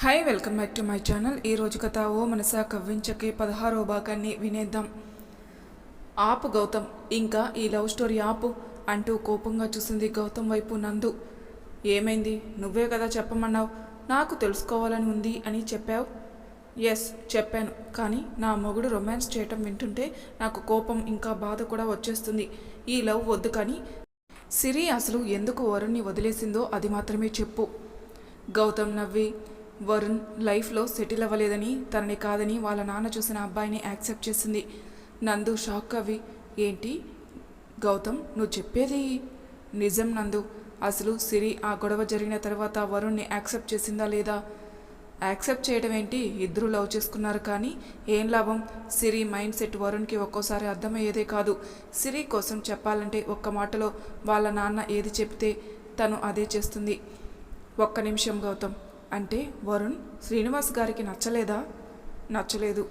Hi welcome back to my channel. ఈ రోజు కథ ఓ మనసా కవ్వించకి పదహారో భాగాన్ని వినేద్దాం. ఆపు గౌతమ్ ఇంకా ఈ లవ్ స్టోరీ ఆపు అంటూ కోపంగా చూసింది గౌతమ్ వైపు నందు. ఏమైంది? నువ్వే కదా చెప్పమన్నావు. నాకు తెలుసుకోవాలని ఉంది అని చెప్పావు? ఎస్ చెప్పాను. కానీ నా మొగుడు రొమాన్స్ చేయటం వింటుంటే నాకు కోపం ఇంకా బాధ కూడా వచ్చేస్తుంది. ఈ లవ్ వద్దు కానీ సిరి అసలు ఎందుకు వరుణ్ణి వదిలేసిందో అది మాత్రమే చెప్పు. గౌతమ్ నవ్వి వరుణ్ లైఫ్లో సెటిల్ అవ్వలేదని తనని కాదని వాళ్ళ నాన్న చూసిన అబ్బాయిని యాక్సెప్ట్ చేసింది. నందు షాక్ అవి ఏంటి? గౌతమ్ నువ్వు చెప్పేది నిజం నందు. అసలు సిరి ఆ గొడవ జరిగిన తర్వాత వరుణ్ని యాక్సెప్ట్ చేసిందా లేదా? యాక్సెప్ట్ చేయడం ఏంటి? ఇద్దరు లవ్ చేసుకున్నారు కానీ ఏం లాభం? సిరి మైండ్ సెట్ వరుణ్కి ఒక్కోసారి అర్థమయ్యేదే కాదు. సిరి కోసం చెప్పాలంటే ఒక్క మాటలో వాళ్ళ నాన్న ఏది చెప్తే తను అదే చేస్తుంది. ఒక్క నిమిషం గౌతమ్. అంటే వరుణ్ శ్రీనివాస్ గారికి నచ్చలేదా? నచ్చలేదు.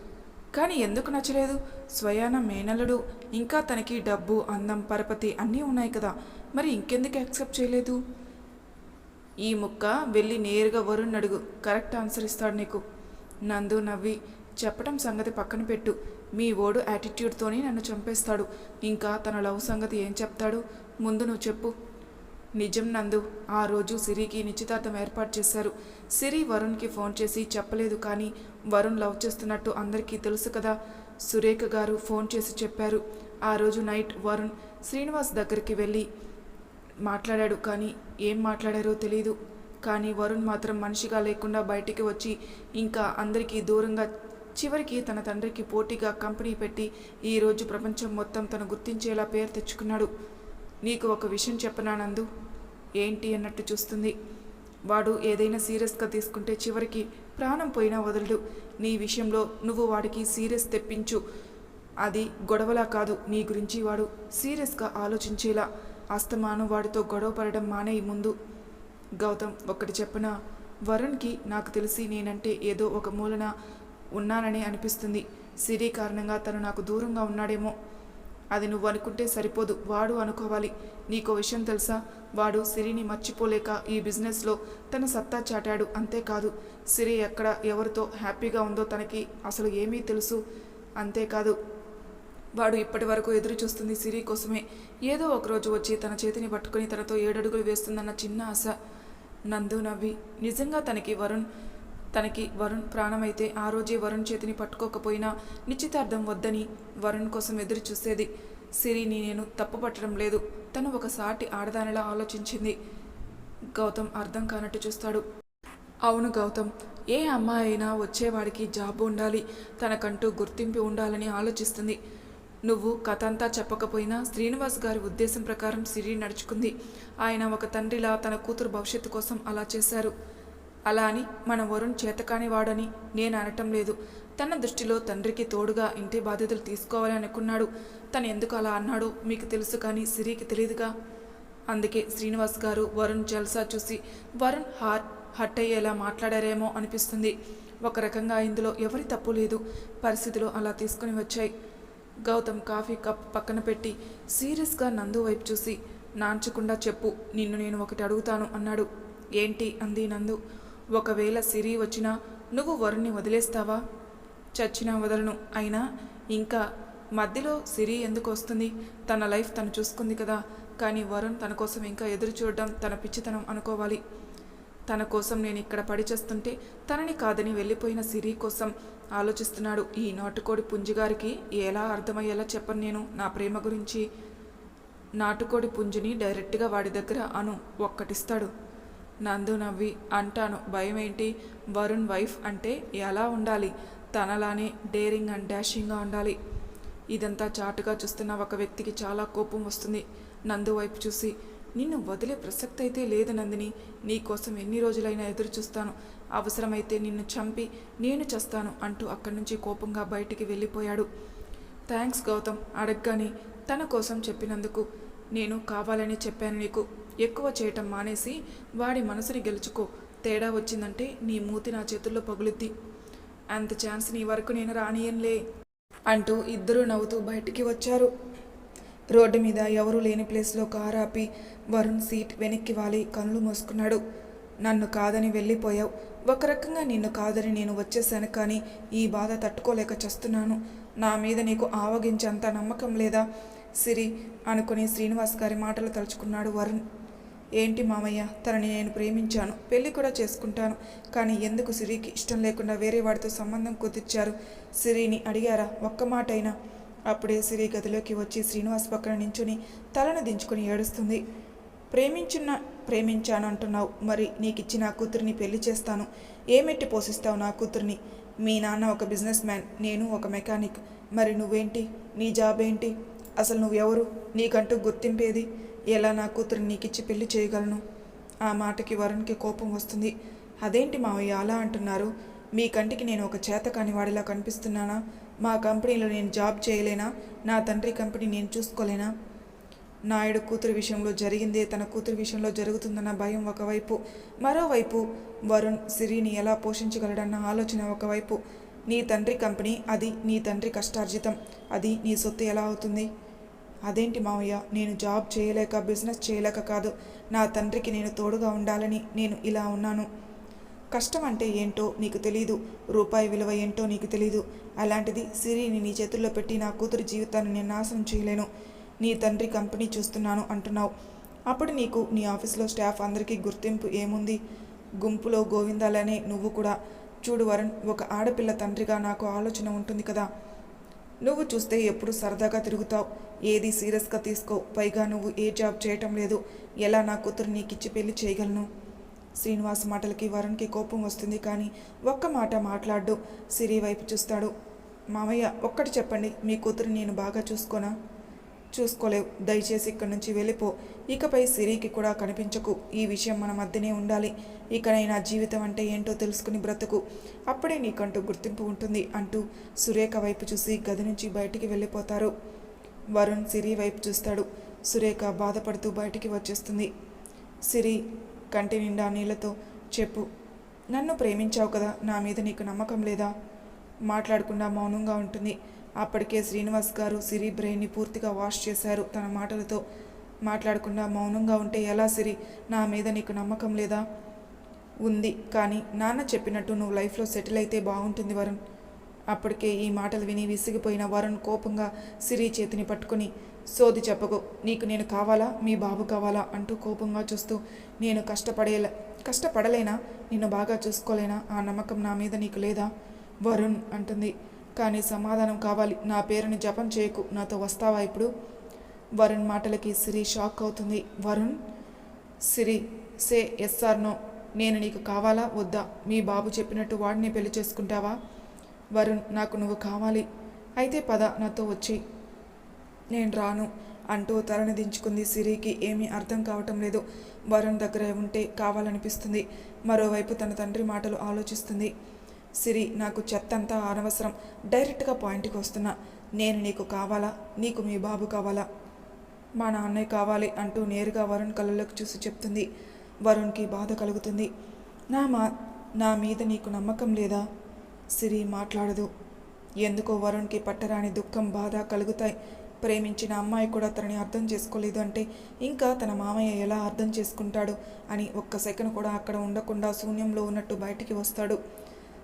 కానీ ఎందుకు నచ్చలేదు? స్వయాన మేనలుడు ఇంకా తనకి డబ్బు అందం పరపతి అన్నీ ఉన్నాయి కదా. మరి ఇంకెందుకు యాక్సెప్ట్ చేయలేదు? ఈ ముక్క వెళ్ళి నేరుగా వరుణ్ అడుగు. కరెక్ట్ ఆన్సర్ ఇస్తాడు నీకు. నందు నవ్వి చెప్పడం సంగతి పక్కన పెట్టు. మీ ఓడు యాటిట్యూడ్తోనే నన్ను చంపేస్తాడు. ఇంకా తన లవ్ సంగతి ఏం చెప్తాడు? ముందు నువ్వు చెప్పు. నిజం నందు ఆ రోజు సిరికి నిశ్చితార్థం ఏర్పాటు చేశారు. సిరి వరుణ్కి ఫోన్ చేసి చెప్పలేదు కానీ వరుణ్ లవ్ చేస్తున్నట్టు అందరికీ తెలుసు కదా. సురేఖ గారు ఫోన్ చేసి చెప్పారు. ఆ రోజు నైట్ వరుణ్ శ్రీనివాస్ దగ్గరికి వెళ్ళి మాట్లాడాడు కానీ ఏం మాట్లాడారో తెలియదు కానీ వరుణ్ మాత్రం మనిషిగా లేకుండా బయటికి వచ్చి ఇంకా అందరికీ దూరంగా చివరికి తన తండ్రికి పోటీగా కంపెనీ పెట్టి ఈరోజు ప్రపంచం మొత్తం తను గుర్తించేలా పేరు తెచ్చుకున్నాడు. నీకు ఒక విషయం చెప్పనానందు ఏంటి అన్నట్టు చూస్తుంది. వాడు ఏదైనా సీరియస్గా తీసుకుంటే చివరికి ప్రాణం పోయినా వదలడు. నీ విషయంలో నువ్వు వాడికి సీరియస్ తెప్పించు. అది గొడవలా కాదు. నీ గురించి వాడు సీరియస్గా ఆలోచించేలా అస్తమానం వాడితో గొడవ పడడం ముందు. గౌతమ్ ఒకటి చెప్పన? వరుణ్కి నాకు తెలిసి నేనంటే ఏదో ఒక మూలన ఉన్నానని అనిపిస్తుంది. సిరి కారణంగా తను నాకు దూరంగా ఉన్నాడేమో. అది నువ్వు అనుకుంటే సరిపోదు. వాడు అనుకోవాలి. నీకో విషయం తెలుసా? వాడు సిరిని మర్చిపోలేక ఈ బిజినెస్లో తన సత్తా చాటాడు. అంతేకాదు సిరి ఎక్కడ ఎవరితో హ్యాపీగా ఉందో తనకి అసలు ఏమీ తెలుసు. అంతేకాదు వాడు ఇప్పటి వరకు ఎదురు చూస్తుంది సిరి కోసమే. ఏదో ఒకరోజు వచ్చి తన చేతిని పట్టుకుని తనతో ఏడడుగులు వేస్తుందన్న చిన్న ఆశ. నందు నవ్వి నిజంగా తనకి వరుణ్ తనకి వరుణ్ ప్రాణమైతే ఆ రోజే వరుణ్ చేతిని పట్టుకోకపోయినా నిశ్చితార్థం వద్దని వరుణ్ కోసం ఎదురు చూసేది సిరిని నేను తప్పుపట్టడం లేదు. తను ఒక సాటి ఆడదానిలా ఆలోచించింది. గౌతమ్ అర్థం కానట్టు చూస్తాడు. అవును గౌతమ్ ఏ అమ్మాయి అయినా వచ్చేవాడికి జాబ్ ఉండాలి. తనకంటూ గుర్తింపు ఉండాలని ఆలోచిస్తుంది. నువ్వు కథ అంతా చెప్పకపోయినా శ్రీనివాస్ గారి ఉద్దేశం ప్రకారం సిరి నడుచుకుంది. ఆయన ఒక తండ్రిలా తన కూతురు భవిష్యత్తు కోసం అలా చేశారు. అలా అని మన వరుణ్ చేతకాని వాడని నేను అనటం లేదు. తన దృష్టిలో తండ్రికి తోడుగా ఇంటి బాధ్యతలు తీసుకోవాలని అనుకున్నాడు. తను ఎందుకు అలా అన్నాడో? మీకు తెలుసు కానీ సిరికి తెలియదుగా అందుకే శ్రీనివాస్ గారు వరుణ్ జల్సా చూసి వరుణ్ హార్ హట్ అయ్యేలా మాట్లాడారేమో అనిపిస్తుంది. ఒక రకంగా ఇందులో ఎవరి తప్పు లేదు. పరిస్థితులు అలా తీసుకుని వచ్చాయి. గౌతమ్ కాఫీ కప్ పక్కన పెట్టి సీరియస్గా నందు వైపు చూసి నాంచకుండా చెప్పు నిన్ను నేను ఒకటి అడుగుతాను అన్నాడు. ఏంటి? అంది నందు. ఒకవేళ సిరి వచ్చినా నువ్వు వరుణ్ణి వదిలేస్తావా? చచ్చినా వదలను. అయినా ఇంకా మధ్యలో సిరి ఎందుకు వస్తుంది? తన లైఫ్ తను చూసుకుంది కదా. కానీ వరుణ్ తన కోసం ఇంకా ఎదురు చూడడం తన పిచ్చితనం అనుకోవాలి. తన కోసం నేను ఇక్కడ పడి చేస్తుంటే తనని కాదని వెళ్ళిపోయిన సిరి కోసం ఆలోచిస్తున్నాడు. ఈ నాటుకోడి పుంజిగారికి ఎలా అర్థమయ్యేలా చెప్పను నేను. నా ప్రేమ గురించి నాటుకోడి పుంజుని డైరెక్ట్గా వాడి దగ్గర అను. ఒక్కటిస్తాడు. నందు నవ్వి అంటాను భయం ఏంటి వరుణ్ వైఫ్ అంటే ఎలా ఉండాలి? తనలానే డేరింగ్ అండ్ డాషింగ్గా ఉండాలి. ఇదంతా చాటుగా చూస్తున్న ఒక వ్యక్తికి చాలా కోపం వస్తుంది. నందు వైపు చూసి నిన్ను వదిలే ప్రసక్తి అయితే లేదు నందిని. నీకోసం ఎన్ని రోజులైనా ఎదురు చూస్తాను. అవసరమైతే నిన్ను చంపి నేను చస్తాను అంటూ అక్కడి నుంచి కోపంగా బయటికి వెళ్ళిపోయాడు. థ్యాంక్స్ గౌతమ్ అడగగానే తన కోసం చెప్పినందుకు నేను కావాలని చెప్పాను నీకు. ఎక్కువ చేయటం మానేసి వాడి మనసుని గెలుచుకో. తేడా వచ్చిందంటే నీ మూతి నా చేతుల్లో పగులుద్ది. అంత ఛాన్స్ నీ వరకు నేను రానియంలే అంటూ ఇద్దరూ నవ్వుతూ బయటికి వచ్చారు. రోడ్డు మీద ఎవరూ లేని ప్లేస్లో కారు ఆపి వరుణ్ సీట్ వెనక్కి వాలి కళ్ళు మూసుకున్నాడు. నన్ను కాదని వెళ్ళిపోయావు. ఒక రకంగా నిన్ను కాదని నేను వచ్చేసాను కానీ ఈ బాధ తట్టుకోలేక చస్తున్నాను. నా మీద నీకు ఆవగించేంత నమ్మకం లేదా? సిరి అనుకుని శ్రీనివాస్ గారి మాటలు తలుచుకున్నాడు వరుణ్. ఏంటి మామయ్య? తనని నేను ప్రేమించాను. పెళ్ళి కూడా చేసుకుంటాను. కానీ ఎందుకు సిరికి ఇష్టం లేకుండా వేరే వాడితో సంబంధం కుదిర్చారు? సిరిని అడిగారా? ఒక్క మాట అయినా అప్పుడే సిరి గదిలోకి వచ్చి శ్రీనివాస్ పక్కన నించుని తలను దించుకుని ఏడుస్తుంది. ప్రేమించున్న ప్రేమించాను అంటున్నావు. మరి నీకు నా కూతురిని పెళ్ళి చేస్తాను. ఏమెట్టి పోషిస్తావు నా కూతురిని? మీ నాన్న ఒక బిజినెస్ మ్యాన్ నేను ఒక మెకానిక్. మరి నువ్వేంటి? నీ జాబ్ ఏంటి అసలు నువ్వెవరు? నీకంటూ గుర్తింపేది? ఎలా నా కూతురు నీకిచ్చి పెళ్ళి చేయగలను? ఆ మాటకి వరుణ్కి కోపం వస్తుంది. అదేంటి మావయ్య అలా అంటున్నారు? మీ కంటికి నేను ఒక చేతకాని వాడిలా కనిపిస్తున్నానా? మా కంపెనీలో నేను జాబ్ చేయలేనా? నా తండ్రి కంపెనీ నేను చూసుకోలేనా? నాయుడు కూతురి విషయంలో జరిగిందే తన కూతురి విషయంలో జరుగుతుందన్న భయం ఒకవైపు. మరోవైపు వరుణ్ సిరిని ఎలా పోషించగలడన్న ఆలోచన ఒకవైపు. నీ తండ్రి కంపెనీ అది నీ తండ్రి కష్టార్జితం. అది నీ సొత్తు ఎలా అవుతుంది? అదేంటి మావయ్య? నేను జాబ్ చేయలేక బిజినెస్ చేయలేక కాదు. నా తండ్రికి నేను తోడుగా ఉండాలని నేను ఇలా ఉన్నాను. కష్టం అంటే ఏంటో నీకు తెలీదు. రూపాయి విలువ ఏంటో నీకు తెలీదు. అలాంటిది సిరిని నీ చేతుల్లో పెట్టి నా కూతురి జీవితాన్ని నేను నాశనం చేయలేను. నీ తండ్రి కంపెనీ చూస్తున్నాను అంటున్నావు. అప్పుడు నీకు నీ ఆఫీస్లో స్టాఫ్ అందరికీ గుర్తింపు ఏముంది? గుంపులో గోవిందాలనే నువ్వు కూడా. చూడు వరుణ్ ఒక ఆడపిల్ల తండ్రిగా నాకు ఆలోచన ఉంటుంది కదా. నువ్వు చూస్తే ఎప్పుడు సరదాగా తిరుగుతావు. ఏది సీరియస్గా తీసుకో. పైగా నువ్వు ఏ జాబ్ చేయటం లేదు. ఎలా నా కూతురు నీకిచ్చి పెళ్ళి చేయగలను? శ్రీనివాస్ మాటలకి వరుణ్కి కోపం వస్తుంది కానీ ఒక్క మాట మాట్లాడు. సిరి వైపు చూస్తాడు. మామయ్య ఒక్కటి చెప్పండి. మీ కూతురు నేను బాగా చూసుకోనా? చూసుకోలేవు. దయచేసి ఇక్కడి నుంచి వెళ్ళిపో. ఇకపై సిరికి కూడా కనిపించకు. ఈ విషయం మన మధ్యనే ఉండాలి. ఇకనైనా జీవితం అంటే ఏంటో తెలుసుకుని బ్రతుకు. అప్పుడే నీకంటూ గుర్తింపు ఉంటుంది అంటూ సురేఖ వైపు చూసి గది నుంచి బయటికి వెళ్ళిపోతారు. వరుణ్ సిరి వైపు చూస్తాడు. సురేఖ బాధపడుతూ బయటికి వచ్చేస్తుంది. సిరి కంటి నిండా నీళ్ళతో చెప్పు. నన్ను ప్రేమించావు కదా. నా మీద నీకు నమ్మకం లేదా? మాట్లాడకుండా మౌనంగా ఉంటుంది. అప్పటికే శ్రీనివాస్ గారు సిరి బ్రెయిన్ని పూర్తిగా వాష్ చేశారు. తన మాటలతో మాట్లాడకుండా మౌనంగా ఉంటే ఎలా సిరి? నా మీద నీకు నమ్మకం లేదా? ఉంది. కానీ నాన్న చెప్పినట్టు నువ్వు లైఫ్లో సెటిల్ అయితే బాగుంటుంది వరుణ్. అప్పటికే ఈ మాటలు విని విసిగిపోయిన వరుణ్ కోపంగా సిరి చేతిని పట్టుకుని సోది చెప్పకు నీకు నేను కావాలా? మీ బాబు కావాలా? అంటూ కోపంగా చూస్తూ నేను కష్టపడేలా కష్టపడలేనా? నిన్ను బాగా చూసుకోలేనా? ఆ నమ్మకం నా మీద నీకు లేదా? వరుణ్ అంటుంది. కానీ సమాధానం కావాలి. నా పేరుని జపం చేయకు. నాతో వస్తావా ఇప్పుడు? వరుణ్ మాటలకి సిరి షాక్ అవుతుంది. Varun? Siri say yes or. No నీకు కావాలా? వద్దా? మీ బాబు చెప్పినట్టు వాడిని పెళ్ళి చేసుకుంటావా? వరుణ్ నాకు నువ్వు కావాలి. అయితే పద నాతో వచ్చి. నేను రాను అంటూ తలని దించుకుంది సిరికి. ఏమీ అర్థం కావటం లేదు. వరుణ్ దగ్గర ఉంటే కావాలనిపిస్తుంది. మరోవైపు తన తండ్రి మాటలు ఆలోచిస్తుంది. సిరి నాకు చెత్తంతా అనవసరం. డైరెక్ట్గా పాయింట్కి వస్తున్నా. నేను నీకు కావాలా? నీకు మీ బాబు కావాలా? మా నాన్నయ్య కావాలి అంటూ నేరుగా వరుణ్ కళ్ళలోకి చూసి చెప్తుంది. వరుణ్కి బాధ కలుగుతుంది. నా మా నా మీద నీకు నమ్మకం లేదా? సిరి మాట్లాడదు. ఎందుకో వరుణ్కి పట్టరాని దుఃఖం బాధ కలుగుతాయి. ప్రేమించిన అమ్మాయి కూడా తనని అర్థం చేసుకోలేదు అంటే ఇంకా తన మామయ్య ఎలా అర్థం చేసుకుంటాడు అని ఒక్క సెకండ్ కూడా అక్కడ ఉండకుండా శూన్యంలో ఉన్నట్టు బయటికి వస్తాడు.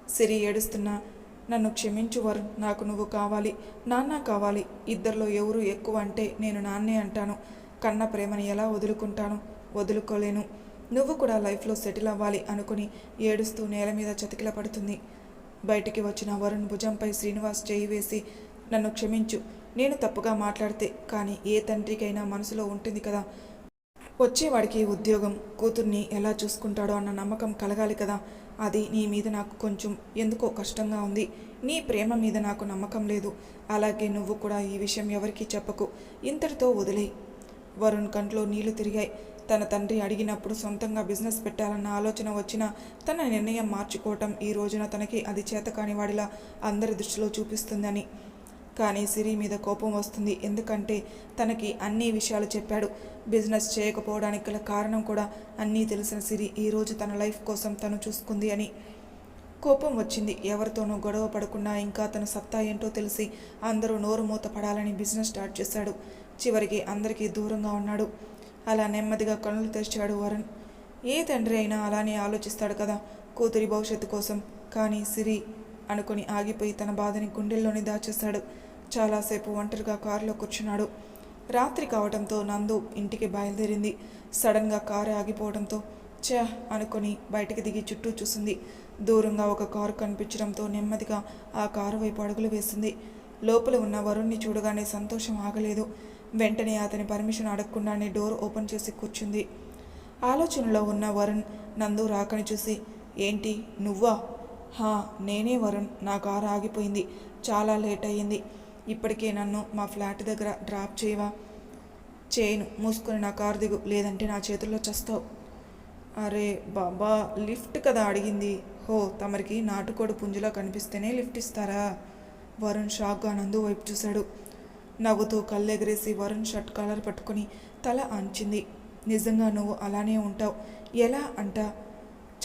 సిరి ఏడుస్తున్నా నన్ను క్షమించు వరుణ్ నాకు నువ్వు కావాలి నాన్న కావాలి ఇద్దరిలో ఎవరు ఎక్కువ అంటే నేను నాన్నే అంటాను. కన్న ప్రేమని ఎలా వదులుకుంటాను? వదులుకోలేను. నువ్వు కూడా లైఫ్లో సెటిల్ అవ్వాలి అనుకుని ఏడుస్తూ నేల మీద చతికిల పడుతుంది. బయటికి వచ్చిన వరుణ్ భుజంపై శ్రీనివాస్ చేయి వేసి నన్ను క్షమించు నేను తప్పుగా మాట్లాడితే కానీ ఏ తండ్రికైనా మనసులో ఉంటుంది కదా. వచ్చేవాడికి ఉద్యోగం కూతుర్ని ఎలా చూసుకుంటాడో అన్న నమ్మకం కలగాలి కదా. అది నీ మీద నాకు కొంచెం ఎందుకో కష్టంగా ఉంది. నీ ప్రేమ మీద నాకు నమ్మకం లేదు. అలాగే నువ్వు కూడా ఈ విషయం ఎవరికీ చెప్పకు. ఇంతటితో వదిలే వరుణ్ కంట్లో నీళ్ళు తిరిగాయి. తన తండ్రి అడిగినప్పుడు సొంతంగా బిజినెస్ పెట్టాలన్న ఆలోచన వచ్చినా తన నిర్ణయం మార్చుకోవటం ఈ రోజున తనకి అది చేతకాని వాడిలా అందరి దృష్టిలో చూపిస్తుందని. కానీ సిరి మీద కోపం వస్తుంది. ఎందుకంటే తనకి అన్ని విషయాలు చెప్పాడు. బిజినెస్ చేయకపోవడానికి గల కారణం కూడా అన్నీ తెలిసిన సిరి ఈరోజు తన లైఫ్ కోసం తను చూసుకుంది అని కోపం వచ్చింది. ఎవరితోనూ గొడవ పడకుండా ఇంకా తన సత్తా ఏంటో తెలిసి అందరూ నోరు మూత పడాలని బిజినెస్ స్టార్ట్ చేశాడు. చివరికి అందరికీ దూరంగా ఉన్నాడు. అలా నెమ్మదిగా కళ్ళు తెరిచాడు వరుణ్. ఏ తండ్రి అయినా అలానే ఆలోచిస్తాడు కదా కూతురి భవిష్యత్తు కోసం. కానీ సిరి అనుకుని ఆగిపోయి తన బాధని గుండెల్లోనే దాచేస్తాడు చాలాసేపు ఒంటరిగా కారులో కూర్చున్నాడు. రాత్రి కావడంతో నందు ఇంటికి బయలుదేరింది. సడన్గా కారు ఆగిపోవడంతో ఛ అనుకొని బయటికి దిగి చుట్టూ చూసింది. దూరంగా ఒక కారు కనిపించడంతో నెమ్మదిగా ఆ కారు వైపు అడుగులు వేసింది. లోపల ఉన్న వరుణ్ణి చూడగానే సంతోషం ఆగలేదు. వెంటనే అతని పర్మిషన్ అడగకుండానే డోర్ ఓపెన్ చేసి కూర్చుంది. ఆలోచనలో ఉన్న వరుణ్ నందు రాకని చూసి ఏంటి నువ్వా? హా నేనే వరుణ్. నా కారు ఆగిపోయింది. చాలా లేట్ అయ్యింది. ఇప్పటికే నన్ను మా ఫ్లాట్ దగ్గర డ్రాప్ చేయవా చేయను. మూసుకొని నా కారు దిగు. లేదంటే నా చేతుల్లో చస్తావు. అరే బాబా లిఫ్ట్ కదా అడిగింది. హో తమరికి నాటుకోడి పుంజులా కనిపిస్తేనే లిఫ్ట్ ఇస్తారా? వరుణ్ షాక్గా నందు వైపు చూశాడు. నవ్వుతూ కళ్ళెగరేసి వరుణ్ షర్ట్ కాలర్ పట్టుకొని తల అంచింది. నిజంగా నువ్వు అలానే ఉంటావు. ఎలా అంట?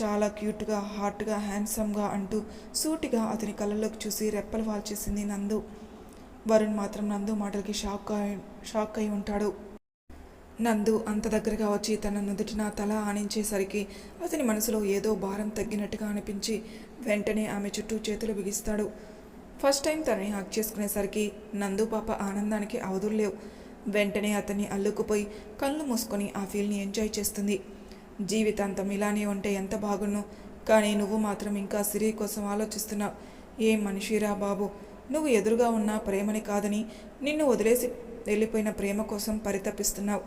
చాలా క్యూట్గా హాట్గా హ్యాండ్సమ్గా అంటూ సూటిగా అతని కళ్ళలోకి చూసి రెప్పలు వాల్చేసింది నందు. వరుణ్ మాత్రం నందు మాటలకి షాక్ అయి షాక్ అయి ఉంటాడు. నందు అంత దగ్గరగా వచ్చి తన నుదుటిన తల ఆనించేసరికి అతని మనసులో ఏదో భారం తగ్గినట్టుగా అనిపించి వెంటనే ఆమె చుట్టూ చేతులు బిగిస్తాడు. ఫస్ట్ టైం తనని హక్ చేసుకునేసరికి నందు పాప ఆనందానికి అవధుల్లేవు వెంటనే అతన్ని అల్లుకుపోయి కళ్ళు మూసుకొని ఆ ఫీల్ని ఎంజాయ్ చేస్తుంది. జీవితాంతం ఇలానే ఉంటే ఎంత బాగున్ను కానీ నువ్వు మాత్రం ఇంకా సిరి కోసం ఆలోచిస్తున్నావు. ఏం మనిషిరా బాబు? నువ్వు ఎదురుగా ఉన్న ప్రేమని కాదని నిన్ను వదిలేసి వెళ్ళిపోయిన ప్రేమ కోసం పరితపిస్తున్నావు.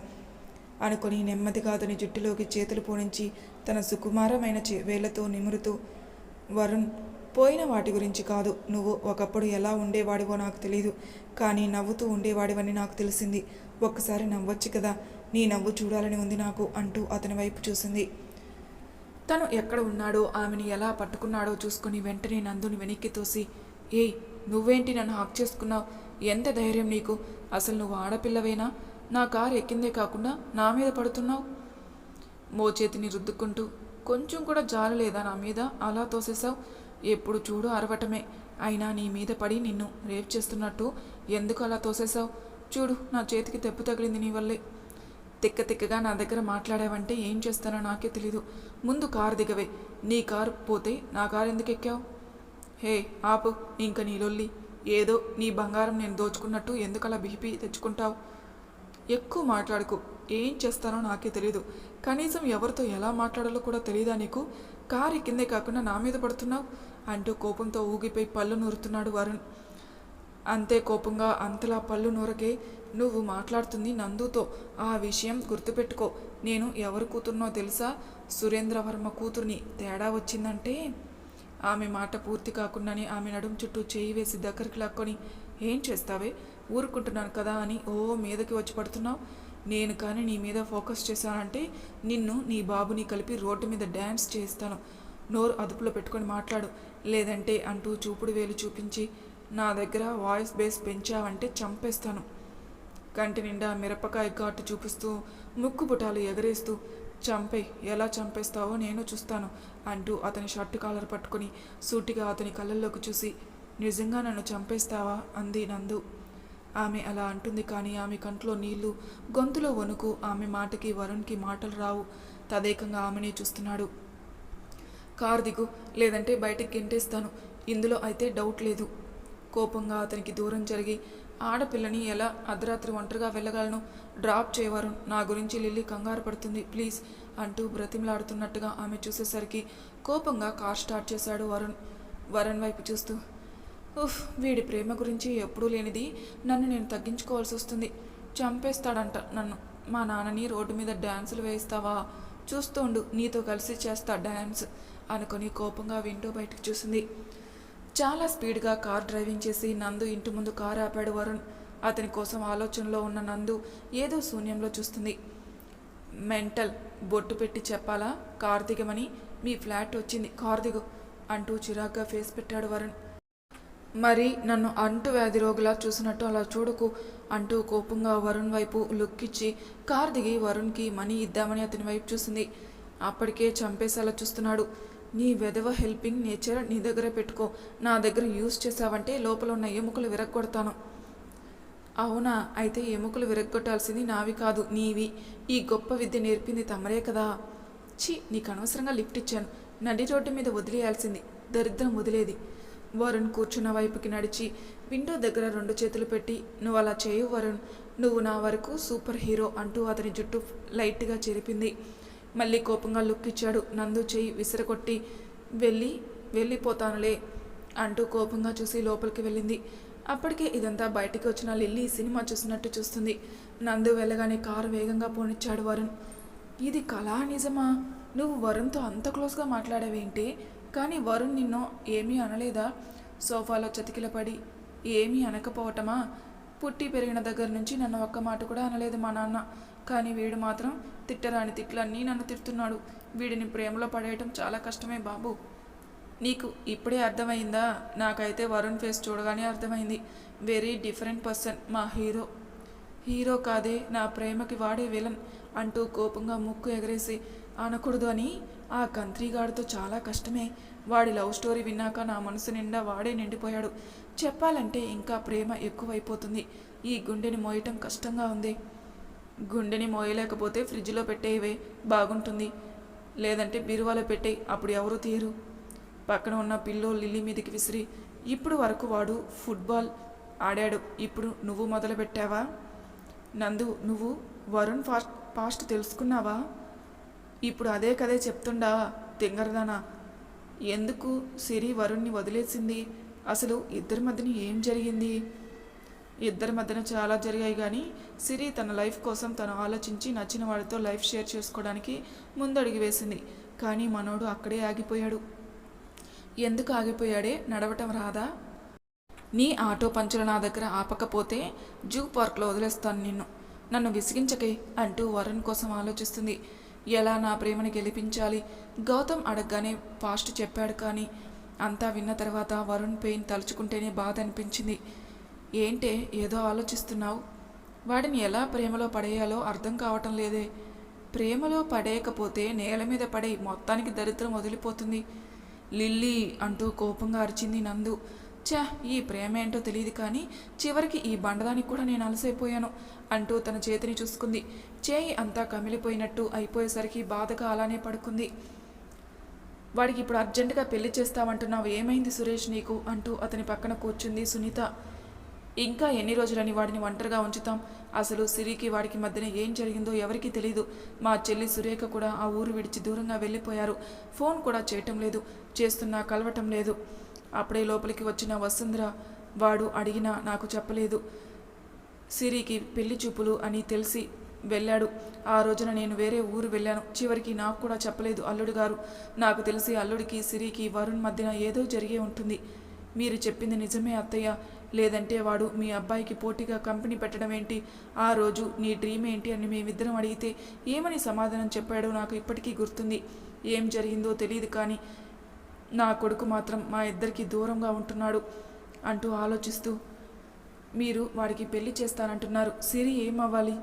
అనుకొని నెమ్మదిగా అతని జుట్టులోకి చేతులు పోనించి తన సుకుమారమైన చే వేళ్ళతో నిమురుతూ వరుణ్ పోయిన వాటి గురించి కాదు. నువ్వు ఒకప్పుడు ఎలా ఉండేవాడివో నాకు తెలియదు కానీ నవ్వుతూ ఉండేవాడివని నాకు తెలిసింది. ఒక్కసారి నవ్వొచ్చు కదా. నీ నవ్వు చూడాలని ఉంది నాకు అంటూ అతని వైపు చూసింది. తను ఎక్కడ ఉన్నాడో ఆమెని ఎలా పట్టుకున్నాడో చూసుకుని వెంటనే నందుని వెనక్కి తోసి ఏయ్ నువ్వేంటి నన్ను హాక్ చేసుకున్నావు? ఎంత ధైర్యం నీకు? అసలు నువ్వు ఆడపిల్లవేనా? నా కారు ఎక్కిందే కాకుండా నా మీద పడుతున్నావు? మో చేతిని రుద్దుకుంటూ కొంచెం కూడా జాలలేదా నా మీద? అలా తోసేసావు ఎప్పుడు చూడు అరవటమే. అయినా నీ మీద పడి నిన్ను రేప్ చేస్తున్నట్టు ఎందుకు అలా తోసేసావు చూడు నా చేతికి తెప్పు తగిలింది నీ వల్లే. తిక్క తిక్కగా నా దగ్గర మాట్లాడావంటే ఏం చేస్తానో నాకే తెలీదు. ముందు కారు దిగవే. నీ కారు పోతే నా కారు ఎందుకు ఎక్కావు? హే ఆపు. ఇంక నీలొల్లి ఏదో నీ బంగారం నేను దోచుకున్నట్టు ఎందుకలా అలా బీపీ తెచ్చుకుంటావు? ఎక్కువ మాట్లాడుకు. ఏం చేస్తానో నాకే తెలీదు. కనీసం ఎవరితో ఎలా మాట్లాడాలో కూడా తెలియదా నీకు? కారు కిందే కాకుండా నా మీద పడుతున్నావు? అంటూ కోపంతో ఊగిపోయి పళ్ళు నూరుతున్నాడు వరుణ్. అంతే కోపంగా అంతలా పళ్ళు నూరకే నువ్వు మాట్లాడుతుంది నందుతో. ఆ విషయం గుర్తుపెట్టుకో. నేను ఎవరు కూతురునో తెలుసా? సురేంద్రవర్మ కూతుర్ని తేడా వచ్చిందంటే ఆమె మాట పూర్తి కాకుండానే ఆమె నడుం చుట్టూ చేయి వేసి దగ్గరికి లాక్కొని ఏం చేస్తావే? ఊరుకుంటున్నాను కదా అని ఓ మీదకి వచ్చి పడుతున్నావు? నేను కానీ నీ మీద ఫోకస్ చేశానంటే నిన్ను నీ బాబుని కలిపి రోడ్డు మీద డ్యాన్స్ చేస్తాను నోరు అదుపులో పెట్టుకొని మాట్లాడు. లేదంటే అంటూ చూపుడు వేలు చూపించి నా దగ్గర వాయిస్ బేస్ పెంచావంటే చంపేస్తాను కంటి నిండా మిరపకాయ ఘాటు చూపిస్తూ ముక్కు బుటాలు ఎగరేస్తూ చంపే ఎలా చంపేస్తావో నేను చూస్తాను అంటూ అతని షర్టు కాలర్ పట్టుకొని సూటిగా అతని కళ్ళల్లోకి చూసి నిజంగా నన్ను చంపేస్తావా? అంది నందు. ఆమె అలా అంటుంది కానీ ఆమె కంట్లో నీళ్ళు గొంతులో వణుకు ఆమె మాటకి వరుణ్కి మాటలు రావు. తదేకంగా ఆమెనే చూస్తున్నాడు. కార్ దిగు లేదంటే బయటికి గెంటేస్తాను. ఇందులో అయితే డౌట్ లేదు. కోపంగా అతనికి దూరం జరిగి ఆడపిల్లని ఎలా అర్ధరాత్రి ఒంటరిగా వెళ్ళగలను? డ్రాప్ చేయవారు నా గురించి లిల్లీ కంగారు పడుతుంది. ప్లీజ్ అంటూ బ్రతిమలాడుతున్నట్టుగా ఆమె చూసేసరికి కోపంగా కార్ స్టార్ట్ చేశాడు వరుణ్. వరుణ్ వైపు చూస్తూ ఉఫ్ వీడి ప్రేమ గురించి ఎప్పుడూ లేనిది. నన్ను నేను తగ్గించుకోవాల్సి వస్తుంది. చంపేస్తాడంట నన్ను. మా నాన్నని రోడ్డు మీద డ్యాన్సులు వేయిస్తావా? చూస్తూ ఉండు. నీతో కలిసి చేస్తా డ్యాన్స్ అనుకొని కోపంగా విండో బయటకు చూసింది. చాలా స్పీడ్గా కార్ డ్రైవింగ్ చేసి నందు ఇంటి ముందు కారు ఆపాడు వరుణ్. అతని కోసం ఆలోచనలో ఉన్న నందు ఏదో శూన్యంలో చూస్తుంది. మెంటల్ బొట్టు పెట్టి చెప్పాలా? కార్ దిగమని? మీ ఫ్లాట్ వచ్చింది. కార్ దిగు అంటూ చిరాగ్గా ఫేస్ పెట్టాడు వరుణ్. మరి నన్ను అంటు వ్యాధి రోగులా చూసినట్టు అలా చూడకు అంటూ కోపంగా వరుణ్ వైపు లుక్ ఇచ్చి కార్ దిగి వరుణ్కి మనీ ఇద్దామని అతని వైపు చూసింది. అప్పటికే చంపేసేలా చూస్తున్నాడు. నీ వెధవ హెల్పింగ్ నేచర్ నీ దగ్గర పెట్టుకో. నా దగ్గర యూజ్ చేసావంటే లోపల ఉన్న ఎముకలు విరగొడతాను అవునా? అయితే ఎముకలు విరగ్గొట్టాల్సింది నావి కాదు నీవి. ఈ గొప్ప విద్య నేర్పింది తమరే కదా. ఛీ నీకు అనవసరంగా లిఫ్ట్ ఇచ్చాను. నడి రోడ్డు మీద వదిలేయాల్సింది. దరిద్రం వదిలేది. వరుణ్ కూర్చున్న వైపుకి నడిచి విండో దగ్గర రెండు చేతులు పెట్టి నువ్వు అలా చేయు వరుణ్. నువ్వు నా వరకు సూపర్ హీరో అంటూ అతని జుట్టు లైట్గా చెరిపింది. మళ్ళీ కోపంగా లుక్ ఇచ్చాడు. నందు చెయ్యి విసిరగొట్టి వెళ్ళి వెళ్ళిపోతానులే అంటూ కోపంగా చూసి లోపలికి వెళ్ళింది. అప్పటికే ఇదంతా బయటికి వచ్చిన లిల్లీ సినిమా చూసినట్టు చూస్తుంది. నందు వెళ్ళగానే కారు వేగంగా పోనిచ్చాడు వరుణ్. ఇది కళా నిజమా? నువ్వు వరుణ్తో అంత క్లోజ్గా మాట్లాడావేంటి? కానీ వరుణ్ నిన్ను ఏమీ అనలేదా? సోఫాలో చతికిలపడి ఏమీ అనకపోవటమా? పుట్టి పెరిగిన దగ్గర నుంచి నన్ను ఒక్క మాట కూడా అనలేదు మా నాన్న. కానీ వీడు మాత్రం తిట్టరాని తిట్లన్నీ నన్ను తిడుతున్నాడు. వీడిని ప్రేమలో పడేయటం చాలా కష్టమే బాబు. నీకు ఇప్పుడే అర్థమైందా? నాకైతే వరుణ్ ఫేస్ చూడగానే అర్థమైంది. వెరీ డిఫరెంట్ పర్సన్ మా హీరో. హీరో కాదే నా ప్రేమకి వాడే విలన్ అంటూ కోపంగా ముక్కు ఎగరేసి అనకూడదు అని ఆ కంత్రీగాడితో చాలా కష్టమే. వాడి లవ్ స్టోరీ విన్నాక నా మనసు నిండా వాడే నిండిపోయాడు. చెప్పాలంటే ఇంకా ప్రేమ ఎక్కువైపోతుంది. ఈ గుండెని మోయటం కష్టంగా ఉంది. గుండెని మోయలేకపోతే ఫ్రిడ్జ్లో పెట్టేవే బాగుంటుంది. లేదంటే బీరువాలో పెట్టే అప్పుడు ఎవరు తీయరు. పక్కన ఉన్న పిల్లో లిల్లీ మీదకి విసిరి ఇప్పుడు వరకు వాడు ఫుట్బాల్ ఆడాడు. ఇప్పుడు నువ్వు మొదలు పెట్టావా? నందు నువ్వు వరుణ్ ఫాస్ట్ పాస్ట్ తెలుసుకున్నావా? ఇప్పుడు అదే కదే చెప్తుండావా తింగరదానా? ఎందుకు సిరి వరుణ్ణి వదిలేసింది? అసలు ఇద్దరి మధ్యన ఏం జరిగింది? ఇద్దరి మధ్యన చాలా జరిగాయి కానీ సిరి తన లైఫ్ కోసం తను ఆలోచించి నచ్చిన వాడితో లైఫ్ షేర్ చేసుకోవడానికి ముందడుగు వేసింది. కానీ మనోడు అక్కడే ఆగిపోయాడు. ఎందుకు ఆగిపోయాడే? నడవటం రాదా? నీ ఆటో పంచులు నా దగ్గర ఆపకపోతే జూ పార్క్లో వదిలేస్తాను నిన్ను. నన్ను విసిగించకే అంటూ వరుణ్ కోసం ఆలోచిస్తుంది. ఎలా నా ప్రేమని గెలిపించాలి? గౌతమ్ అడగగానే ఫాస్ట్ చెప్పాడు కానీ అంతా విన్న తర్వాత వరుణ్ పెయిన్ తలుచుకుంటేనే బాధ అనిపించింది. ఏంటే ఏదో ఆలోచిస్తున్నావు? వాడిని ఎలా ప్రేమలో పడేయాలో అర్థం కావటం లేదే. ప్రేమలో పడేయకపోతే నేల మీద పడే మొత్తానికి దరిద్రం వదిలిపోతుంది. లిల్లీ అంటూ కోపంగా అరిచింది నందు. ఛా ఈ ప్రేమ ఏంటో తెలియదు కానీ చివరికి ఈ బండదానికి కూడా నేను అలసైపోయాను అంటూ తన చేతిని చూసుకుంది. చేయి అంతా కమిలిపోయినట్టు అయిపోయేసరికి బాధగా అలానే పడుకుంది. వాడికి ఇప్పుడు అర్జెంటుగా పెళ్ళి చేస్తామంటున్నావు. ఏమైంది సురేష్ నీకు? అంటూ అతని పక్కన కూర్చుంది సునీత. ఇంకా ఎన్ని రోజులని వాడిని ఒంటరిగా ఉంచుతాం? అసలు సిరికి వాడికి మధ్యన ఏం జరిగిందో ఎవరికీ తెలియదు మా చెల్లి సురేఖ కూడా ఆ ఊరు విడిచి దూరంగా వెళ్ళిపోయారు. ఫోన్ కూడా చేయటం లేదు చేస్తున్నా కలవటం లేదు. అప్పుడే లోపలికి వచ్చిన వసుంధర వాడు అడిగినా నాకు చెప్పలేదు. సిరికి పెళ్ళి చూపులు అని తెలిసి వెళ్ళాడు. ఆ రోజున నేను వేరే ఊరు వెళ్ళాను. చివరికి నాకు కూడా చెప్పలేదు అల్లుడు గారు. నాకు తెలిసి అల్లుడికి సిరికి వరుణ్ మధ్యన ఏదో జరిగే ఉంటుంది. మీరు చెప్పింది నిజమే అత్తయ్య. లేదంటే వాడు మీ అబ్బాయికి పోటీగా కంపెనీ పెట్టడం ఏంటి? ఆ రోజు నీ డ్రీమ్ ఏంటి అని మేమిద్దరం అడిగితే ఏమని సమాధానం చెప్పాడో నాకు ఇప్పటికీ గుర్తుంది. ఏం జరిగిందో తెలియదు కానీ నా కొడుకు మాత్రం మా ఇద్దరికి దూరంగా ఉంటున్నాడు అంటూ ఆలోచిస్తూ మీరు వాడికి పెళ్ళి చేస్తానంటున్నారు. సిరి ఏమవ్వాలి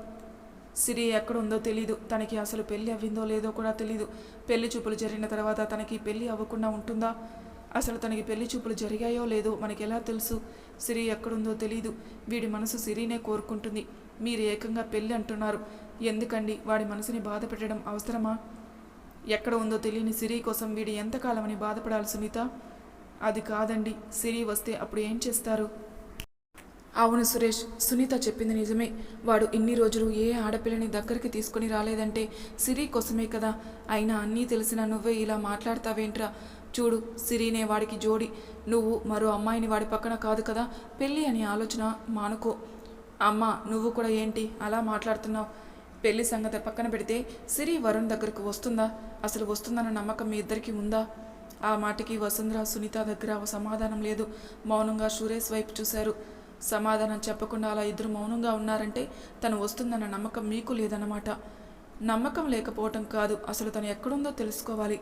సిరి ఎక్కడ ఉందో తెలీదు. తనకి అసలు పెళ్ళి అవ్విందో లేదో కూడా తెలీదు. పెళ్ళి చూపులు జరిగిన తర్వాత తనకి పెళ్ళి అవ్వకుండా ఉంటుందా? అసలు తనకి పెళ్ళి చూపులు జరిగాయో లేదో మనకి ఎలా తెలుసు? సిరి ఎక్కడుందో తెలీదు. వీడి మనసు సిరినే కోరుకుంటుంది. మీరు ఏకంగా పెళ్ళి అంటున్నారు. ఎందుకండి? వాడి మనసుని బాధ పెట్టడం అవసరమా? ఎక్కడ ఉందో తెలియని సిరి కోసం వీడు ఎంతకాలమని బాధపడాలి సునీత అది కాదండి. సిరి వస్తే అప్పుడు ఏం చేస్తారు? అవును సురేష్ సునీత చెప్పింది నిజమే. వాడు ఇన్ని రోజులు ఏ ఆడపిల్లని దగ్గరికి తీసుకుని రాలేదంటే సిరి కోసమే కదా. అయినా అన్నీ తెలిసిన నువ్వే ఇలా మాట్లాడతావేంట్రా? చూడు సిరినే వాడికి జోడి. నువ్వు మరో అమ్మాయిని వాడి పక్కన కాదు కదా? పెళ్ళి అని ఆలోచన మానుకో. అమ్మ నువ్వు కూడా ఏంటి? అలా మాట్లాడుతున్నావు. పెళ్ళి సంగతి పక్కన పెడితే సిరి వరుణ్ దగ్గరకు వస్తుందా? అసలు వస్తుందన్న నమ్మకం మీ ఇద్దరికి ఉందా? ఆ మాటకి వసుంధర సునీత దగ్గర సమాధానం లేదు. మౌనంగా సురేష్ వైపు చూశారు. సమాధానం చెప్పకుండా అలా ఇద్దరు మౌనంగా ఉన్నారంటే తను వస్తుందన్న నమ్మకం మీకు లేదన్నమాట. నమ్మకం లేకపోవటం కాదు. అసలు తను ఎక్కడుందో తెలుసుకోవాలి.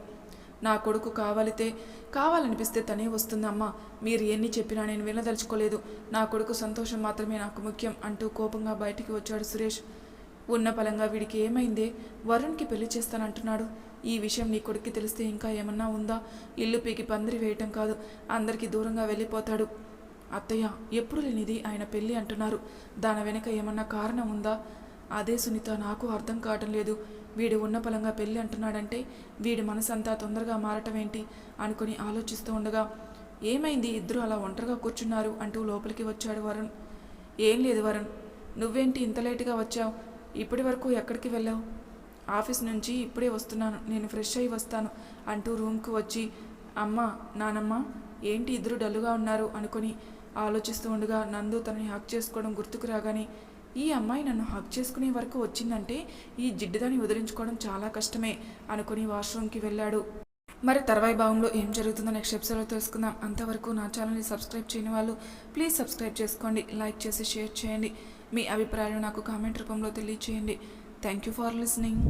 నా కొడుకు కావాలితే కావాలనిపిస్తే తనే వస్తుందమ్మా. మీరు ఎన్ని చెప్పినా నేను వినదలుచుకోలేదు. నా కొడుకు సంతోషం మాత్రమే నాకు ముఖ్యం అంటూ కోపంగా బయటికి వచ్చాడు సురేష్. ఉన్న పలంగా వీడికి ఏమైందే? వరుణ్కి పెళ్ళి చేస్తానంటున్నాడు. ఈ విషయం నీ కొడుక్కి తెలిస్తే ఇంకా ఏమన్నా ఉందా? ఇల్లు పీకి పందిరి వేయటం కాదు. అందరికీ దూరంగా వెళ్ళిపోతాడు. అత్తయ్య ఎప్పుడు లేనిది ఆయన పెళ్ళి అంటున్నారు. దాని వెనుక ఏమన్నా కారణం ఉందా? అదే సునీత నాకు అర్థం కావటం లేదు. వీడు ఉన్న పలంగా పెళ్ళి అంటున్నాడంటే వీడి మనసంతా తొందరగా మారటం ఏంటి అనుకుని ఆలోచిస్తూ ఉండగా ఏమైంది? ఇద్దరు అలా ఒంటరిగా కూర్చున్నారు అంటూ లోపలికి వచ్చాడు వరుణ్. ఏం లేదు వరుణ్ నువ్వేంటి ఇంత లేటుగా వచ్చావు? ఇప్పటి వరకు ఎక్కడికి వెళ్ళావు? ఆఫీస్ నుంచి ఇప్పుడే వస్తున్నాను నేను ఫ్రెష్ అయ్యి వస్తాను అంటూ రూమ్కి వచ్చి అమ్మ నానమ్మ ఏంటి ఇద్దరు డల్లుగా ఉన్నారు అనుకుని ఆలోచిస్తూ ఉండగా నందు తనని హక్ చేసుకోవడం గుర్తుకు రాగానే ఈ అమ్మాయి నన్ను హక్ చేసుకునే వరకు వచ్చిందంటే ఈ జిడ్డుదాన్ని వదిలించుకోవడం చాలా కష్టమే అనుకుని వాష్రూమ్కి వెళ్ళాడు. మరి తర్వాయి భావంలో ఏం జరుగుతుందో నెక్స్ట్ ఎపిసోడ్లో తెలుసుకుందాం. అంతవరకు నా ఛానల్ని సబ్స్క్రైబ్ చేయని వాళ్ళు ప్లీజ్ సబ్స్క్రైబ్ చేసుకోండి. లైక్ చేసి షేర్ చేయండి. మీ అభిప్రాయాలు నాకు కామెంట్ రూపంలో తెలియచేయండి. Thank you for listening